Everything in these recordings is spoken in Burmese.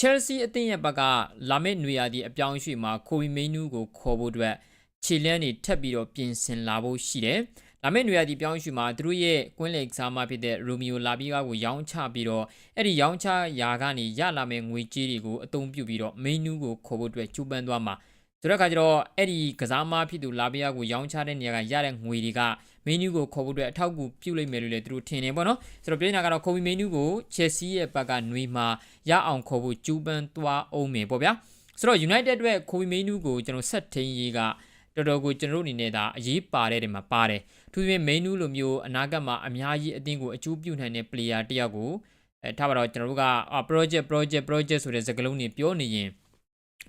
Chelsea အသင်းရဲ့ဘက်ကလာမစ်နွေရာသီအပြောင်းအရွှေ့မှာကိုဗီမိန်နူးကိုခေါ်ဖို့အတွက်ခြေလန်းနေထပ်ပြီးတော့ပြင်ဆင်လာဖို့ရှိတယ်။လာမစ်နွေရာသီပြောင်းအရွှေ့မှာသူတို့ရဲ့ကွင်းလေကစားမဖြစ်တဲ့ Romeo Lavia ကိုရောင်းချပြီးတော့အဲ့ဒီရောင်းချရာကနေရလာမယ့်ငွေကြေးတွေကိုအသုံးပြုပြီးတော့မိန်နူးကိုခေါ်ဖို့အတွက်ကြိုးပမ်းသွားမှာ ဆိုတဲ့အခါကျတော့အဲ့ဒီကစားမဖြစ်သူလာဘီယာကိုရောင်းချတဲ့နေရာကရတဲ့ငွေတွေကမင်းနူးကိုခေါ်ဖို့အတွက်အထောက်အကူပြုလိုက်မယ်လို့လည်းသူတို့ထင်နေပေါ့နော်ဆိုတော့ပြည်နာကတော့ခိုဘီမင်းနူးကို Chelsea ရဲ့ဘက်ကຫນွေမှာရအောင်ခေါ်ဖို့ကြိုးပမ်းသွားအောင်မယ်ပေါ့ဗျာဆိုတော့ United အတွက်ခိုဘီမင်းနူးကိုကျွန်တော်ဆက်ထင်းရေးကတော်တော်ကိုကျွန်တော်တို့အနေနဲ့ဒါအရေးပါတဲ့နေရာမှာပါတယ်သူပြင်မင်းနူးလိုမျိုးအနာဂတ်မှာအများကြီးအသင်းကိုအကျိုးပြုနိုင်တဲ့ player တယောက်ကိုအဲထားပါတော့ကျွန်တော်တို့က project project project ဆိုတဲ့စကားလုံးတွေပြောနေရင်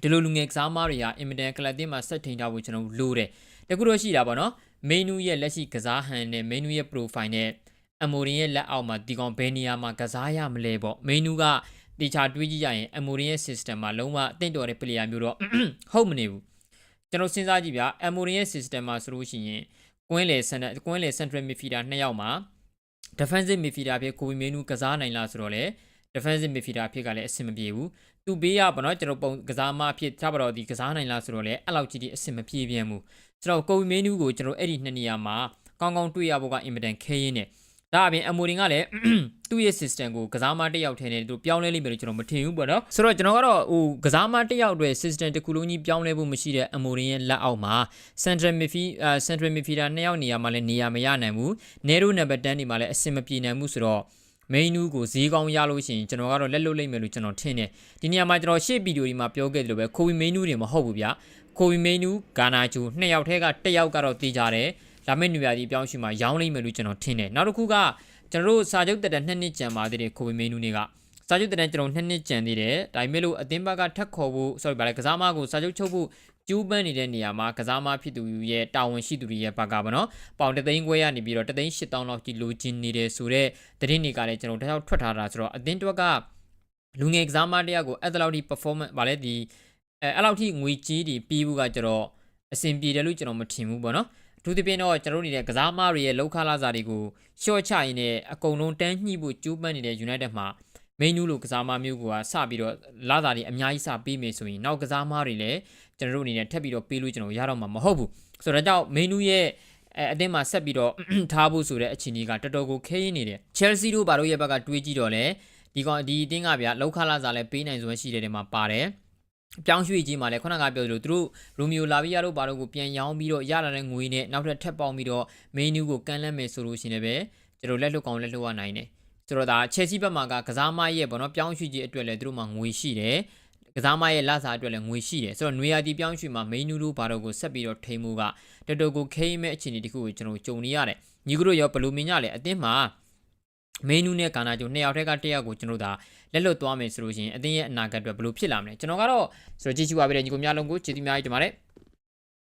ဒီလိုလူငယ်ကစားမတွေဟာအင်မတန်ကလပ်တင်မှာဆက်ထိန်ထားဖို့ကျွန်တော်တို့လိုတယ်တကူတော့ရှိတာပေါ့နော်မင်းနူးရဲ့လက်ရှိကစားဟန်နဲ့မင်းနူးရဲ့ profile နဲ့အမိုရင်ရဲ့လက်အောက်မှာဒီကောင်ဘယ်နေရာမှာကစားရမလဲပေါ့မင်းနူးကတေချာတွေးကြည့်ရရင်အမိုရင်ရဲ့ system မှာလုံးဝအသင့်တော်တဲ့ player မျိုးတော့ဟုတ်မနေဘူးကျွန်တော်စဉ်းစားကြည့်ဗျာအမိုရင်ရဲ့ system မှာဆိုလို့ရှိရင်ကွင်းလေဆန်ကွင်းလေ central midfielder နှစ်ယောက်မှာ defensive midfielder ဖြစ်ကိုဝီမင်းနူးကစားနိုင်လားဆိုတော့လေ defensive midfielder ဖြစ်ကလည်းအဆင်မပြေဘူးသူဘေးရပါတော့ကျွန်တော်ပုံကစားမဖြစ်ချပါတော့ဒီကစားနိုင်လားဆိုတော့လေအဲ့လောက်ကြီးဒီအဆင်မပြေပြန်ဘူးဆိုတော့ကိုဝီမင်းနူးကိုကျွန်တော်အဲ့ဒီနှစ်နေရာမှာကောင်းကောင်းတွေ့ရဖို့ကအင်မတန်ခဲရင်းနေဒါအပြင်အမိုရင်ကလည်းသူ့ရဲ့ system ကိုကစားမတစ်ယောက်ထဲနဲ့သူပြောင်းလဲလိမ့်မယ်လို့ကျွန်တော်မထင်ဘူးပေါ့နော်ဆိုတော့ကျွန်တော်ကတော့ဟိုကစားမတစ်ယောက်အတွက် system တစ်ခုလုံးကြီးပြောင်းလဲဖို့မရှိတဲ့အမိုရင်ရဲ့လက်အောက်မှာ central midfield အဲ central midfielder နှစ်ယောက်နေရာမှာလည်းနေရာမရနိုင်ဘူး narrow number 10နေမှာလည်းအဆင်မပြေနိုင်ဘူးဆိုတော့ main နူးကိုဈေးကောင်းရလို့ရှိရင်ကျွန်တော်ကတော့လက်လွတ်လိုက်မယ်လို့ကျွန်တော်ထင်တယ်ဒီနေရာမှာကျွန်တော်ရှေ့ဗီဒီယိုဒီမှာပြောခဲ့တယ်လို့ပဲခိုဝီ main နူးတွေမဟုတ်ဘူးဗျခိုဝီ main နူးဂါနာဂျူနှစ်ယောက်ထဲကတစ်ယောက်ကတော့တည်ကြတယ်လာမယ့်နေရာဒီပြောင်းရှိမှာရောင်းလိုက်မယ်လို့ကျွန်တော်ထင်တယ်နောက်တစ်ခုကကျွန်တော်တို့စာချုပ်တက်တဲ့နှစ်နှစ်ကြံပါသေးတယ်ခိုဝီ main နူးတွေကစာချုပ်တက်တဲ့ကျွန်တော်နှစ်နှစ်ကြံသေးတယ်ဒါပေမဲ့လို့အသင်းဘက်ကထက်ခေါ်ဖို့ sorry ဗါလဲကစားမကိုစာချုပ်ချုပ်ဖို့ ကျူးပန်းနေတဲ့နေရာမှာကစားမဖြစ်သူရဲ့တာဝန်ရှိသူတွေရဲ့ဘက်ကပါနော်ပေါင်တသိန်းခွဲရနေပြီးတော့တသိန်း8000လောက်ကြီးလိုချင်နေတယ်ဆိုတော့သတင်းတွေကလည်းကျွန်တော်တခြားထွက်ထားတာဆိုတော့အသင်းတွက်ကလူငယ်ကစားမတရားကိုအဲ့လောက်ထိ performance ဗါလဲဒီအဲအဲ့လောက်ထိငွေကြီးတွေပြီးဘူးကကျွန်တော်အဆင်ပြေတယ်လို့ကျွန်တော်မထင်ဘူးပေါ့နော်အထူးသဖြင့်တော့ကျွန်တော်တို့နေတဲ့ကစားမတွေရဲ့လောက်ခလာစာတွေကိုရှော့ချရင်းနဲ့အကုန်လုံးတန်းညှိဖို့ကြိုးပမ်းနေတဲ့ United မှာ မင်းနူးလိုကစားမမျိုးကစပြီးတော့လာစာတွေအများကြီးစပေးမယ်ဆိုရင်နောက်ကစားမတွေလည်းကျွန်တော်တို့အနေနဲ့ထပ်ပြီးတော့ပေးလို့ကျွန်တော်ရတော့မှာမဟုတ်ဘူးဆိုတော့ကြောင့်မင်းနူးရဲ့အဲအတင်းမှာဆက်ပြီးတော့ထားဖို့ဆိုတဲ့အခြေအနေကတော်တော်ကိုခဲရင်းနေတယ် Chelsea တို့ဘာလို့ရဲ့ဘက်ကတွေးကြည့်တော့လဲဒီကောင်ဒီအတင်းကဗျာလောက်ခလာစာလည်းပေးနိုင်စွမ်းရှိတဲ့နေရာမှာပါတယ်ပြောင်းရွှေ့ကြီးမှာလည်းခုနကပြောသလိုသူတို့ရိုမီယိုလာဗီယာတို့ဘာတို့ကိုပြန်ရောင်းပြီးတော့ရလာတဲ့ငွေနဲ့နောက်ထပ်ထပ်ပေါင်းပြီးတော့မင်းနူးကိုကန်လန့်မယ်ဆိုလို့ရှိနေပဲကျွန်တော်လက်လွတ်ကောင်းလက်လွတ်ရနိုင်တယ် ဆိုတော့ဒါ Chelsea ဘက်မှာကကစားမရဲ့ပေါ့နော်ပြောင်းရွှေ့ကြီးအတွက်လည်းသူတို့မှာငွေရှိတယ်ကစားမရဲ့လစာအတွက်လည်းငွေရှိတယ်ဆိုတော့နွေရာသီပြောင်းရွှေ့မှာ main နူးတို့ဘာတို့ကိုဆက်ပြီးတော့ထိမှုကတော်တော်ကိုခိမ့်မဲ့အခြေအနေတခုကိုကျွန်တော်ကြုံနေရတယ်ညီကတို့ရောဘလူးမင်းညလည်းအတင်းမှာမင်းနူးနဲ့ကာနာကျုံနှစ်ယောက်ထက်ကတစ်ယောက်ကိုကျွန်တော်ဒါလက်လွတ်သွားမယ်ဆိုလို့ရှိရင်အတင်းရဲ့အနာဂတ်အတွက်ဘယ်လိုဖြစ်လာမလဲကျွန်တော်ကတော့ဆိုတော့ကြည့်ချူပါပဲညီကိုများလုံးကိုကျေးဇူးများကြီးတင်ပါတယ်